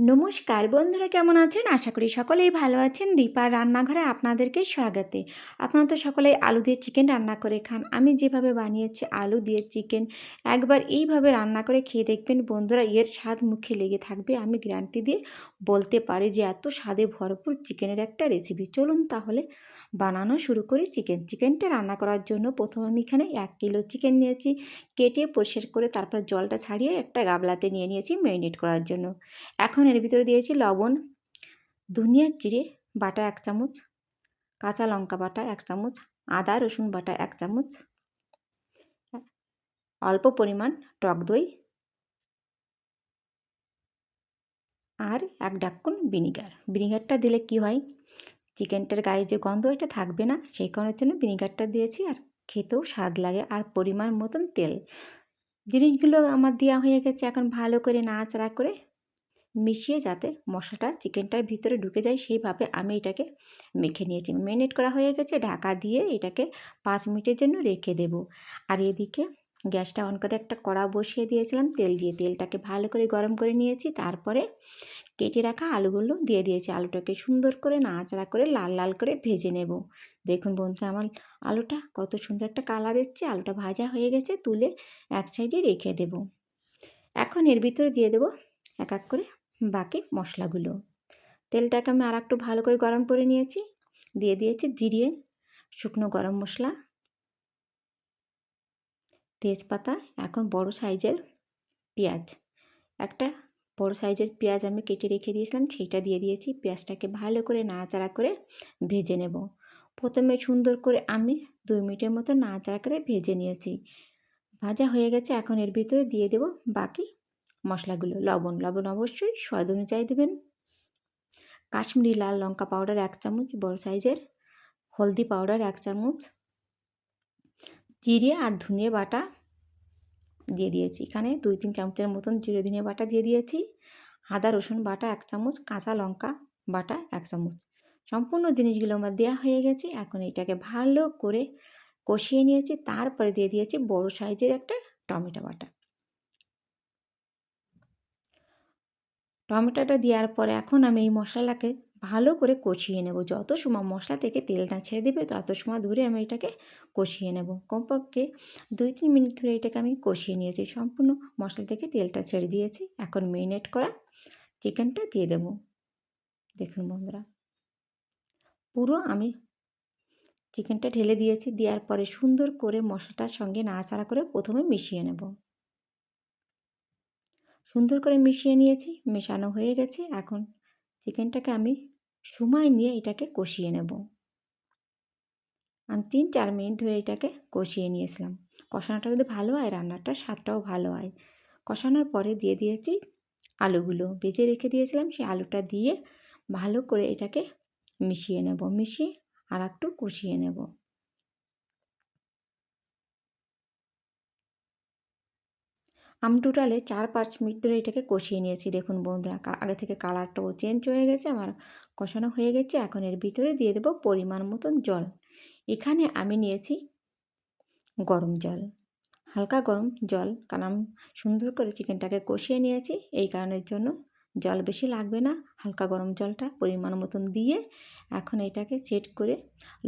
নমস্কার, বন্ধুরা কেমন আছেন? আশা করি সকলেই ভালো আছেন। দীপার রান্নাঘরে আপনাদেরকে স্বাগতে। আপনারা তো সকলেই আলু দিয়ে চিকেন রান্না করে খান। আমি যেভাবে বানিয়েছি আলু দিয়ে চিকেন একবার এইভাবে রান্না করে খেয়ে দেখবেন বন্ধুরা, এর স্বাদ মুখে লেগে থাকবে। আমি গ্যারান্টি দিয়ে বলতে পারি যে, এত স্বাদে ভরপুর চিকেনের একটা রেসিপি চলুন তাহলে বানানো শুরু করি চিকেন। চিকেনটা রান্না করার জন্য প্রথম আমি এখানে এক কিলো চিকেন নিয়েছি, কেটে পরিষ্কার করে তারপর জলটা ছাড়িয়ে একটা গাবলাতে নিয়ে নিয়েছি ম্যারিনেট করার জন্য। এখন এর ভিতরে দিয়েছি লবণ ধনিয়ার জিরে বাটা এক চামচ, কাঁচা লঙ্কা বাটা এক চামচ, আদা রসুন বাটা এক চামচ, অল্প পরিমাণ টক দই আর এক ডাক্কুন ভিনিগার। ভিনিগারটা দিলে কি হয়? চিকেনটার গায়ে যে গন্ধ, এটা থাকবে না। সেই কারণের জন্য ভিনিগারটা দিয়েছি আর খেতেও স্বাদ লাগে আর পরিমাণ মতন তেল। জিনিসগুলো আমার দেওয়া হয়ে গেছে এখন ভালো করে নাড়াচাড়া করে মিশিয়ে যাতে মশলাটা চিকেনটার ভিতরে ঢুকে যায়, সেইভাবে আমি এটাকে মেখে নিয়েছি। ম্যারিনেট করা হয়ে গেছে। ঢাকা দিয়ে এটাকে পাঁচ মিনিটের জন্য রেখে দেব। আর এদিকে গ্যাসটা অন করে একটা কড়া বসিয়ে দিয়েছিলাম, তেল দিয়ে তেলটাকে ভালো করে গরম করে নিয়েছি, তারপরে কেটে রাখা আলুগুলো দিয়ে দিয়েছি। আলুটাকে সুন্দর করে নাড়াচাড়া করে লাল লাল করে ভেজে নেব। দেখুন বন্ধুরা, আমার আলুটা কত সুন্দর একটা কালার এসছে, আলুটা ভাজা হয়ে গেছে, তুলে এক সাইডে রেখে দেব। এখন এর ভিতরে দিয়ে দেব এক এক করে বাকি মশলাগুলো। তেলটাকে আমি আর একটু ভালো করে গরম করে নিয়েছি, দিয়ে দিয়েছি জিরিয়ে শুকনো গরম মশলা তেজপাতা, এখন বড় সাইজের পেঁয়াজ। একটা বড় সাইজের পেঁয়াজ আমি কেটে রেখে দিয়েছিলাম, সেইটা দিয়ে দিয়েছি। পেঁয়াজটাকে ভালো করে নাড়াচাড়া করে ভেজে নেব। প্রথমে সুন্দর করে আমি দুই মিনিটের মতো নাড়াচাড়া করে ভেজে নিয়েছি। ভাজা হয়ে গেছে, এখন এর ভিতরে দিয়ে দেব বাকি মশলাগুলো। লবণ লবণ অবশ্যই, স্বাদ অনুযায়ী দেবেন। কাশ্মীরি লাল লঙ্কা পাউডার এক চামচ, বড় সাইজের হলদি পাউডার এক চামচ, জিরে আর ধনিয়া বাটা দিয়ে দিয়েছি। এখানে দুই তিন চামচের মতন জিরে ধনিয়া বাটা দিয়ে দিয়েছি। আদা, রসুন বাটা এক চামচ, কাঁচা লঙ্কা বাটা এক চামচ। সম্পূর্ণ জিনিসগুলো আমার দেওয়া হয়ে গেছে। এখন এটাকে ভালো করে কষিয়ে নিয়েছি। তারপরে দিয়ে দিয়েছি বড় সাইজের একটা টমেটো বাটা। টমেটোটা দেওয়ার পরে এখন আমি এই মশলাটাকে ভালো করে কষিয়ে নেব। যত সময় মশলা থেকে তেলটা ছেড়ে দেবে, তত সময় ধরে আমি এটাকে কষিয়ে নেব। কমপক্ষে দুই তিন মিনিট ধরে এটাকে আমি কষিয়ে নিয়েছি। সম্পূর্ণ মশলা থেকে তেলটা ছেড়ে দিয়েছি। এখন মেরিনেট করা চিকেনটা দিয়ে দেব। দেখুন বন্ধুরা, পুরো আমি চিকেনটা ঢেলে দিয়েছি। দেওয়ার পরে সুন্দর করে মশলাটার সঙ্গে নাড়াচাড়া করে প্রথমে মিশিয়ে নেব। সুন্দর করে মিশিয়ে নিয়েছি, মেশানো হয়ে গেছে। এখন চিকেনটাকে আমি সময় নিয়ে এটাকে কষিয়ে নেব। আমি তিন চার মিনিট ধরে এটাকে কষিয়ে নিয়েছিলাম। কষানোটা যদি ভালো হয়, রান্নাটার স্বাদটাও ভালো হয়। কষানোর পরে দিয়ে দিয়েছি আলুগুলো। বেজে রেখে দিয়েছিলাম, সেই আলুটা দিয়ে ভালো করে এটাকে মিশিয়ে নেব। মিশিয়ে আর একটু কষিয়ে নেব। আমি টোটালে চার পাঁচ মিনিট ধরে এটাকে কষিয়ে নিয়েছি। দেখুন বন্ধুরা আগে থেকে কালারটাও চেঞ্জ হয়ে গেছে আমার কষানো হয়ে গেছে। এখন এর ভিতরে দিয়ে দেবো পরিমাণ মতন জল। এখানে আমি নিয়েছি গরম জল, হালকা গরম জল, কারণ আমি সুন্দর করে চিকেনটাকে কষিয়ে নিয়েছি। এই কারণের জন্য জল বেশি লাগবে না, হালকা গরম জলটা পরিমাণ মতন দিয়ে এখন এটাকে সেট করে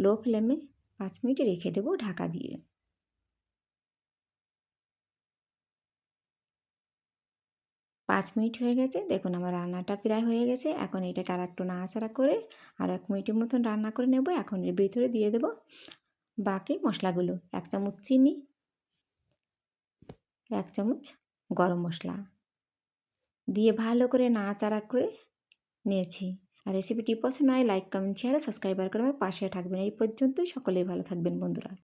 লো ফ্লেমে পাঁচ মিনিট রেখে দেবো ঢাকা দিয়ে। পাঁচ মিনিট হয়ে গেছে। দেখুন আমার রান্নাটা প্রায় হয়ে গেছে। এখন এটাকে আর একটু নাড়াচাড়া করে আর এক মিনিটের মতন রান্না করে নেব। এখন এর ভিতরে দিয়ে দেব বাকি মশলাগুলো। এক চামচ চিনি, এক চামচ গরম মশলা। দিয়ে ভালো করে নাড়াচাড়া করে নিয়েছি। আর রেসিপিটি পছন্দ হয় লাইক, কমেন্ট শেয়ার সাবস্ক্রাইবার করে আমার পাশে থাকবেন। এই পর্যন্তই। সকলেই ভালো থাকবেন বন্ধুরা।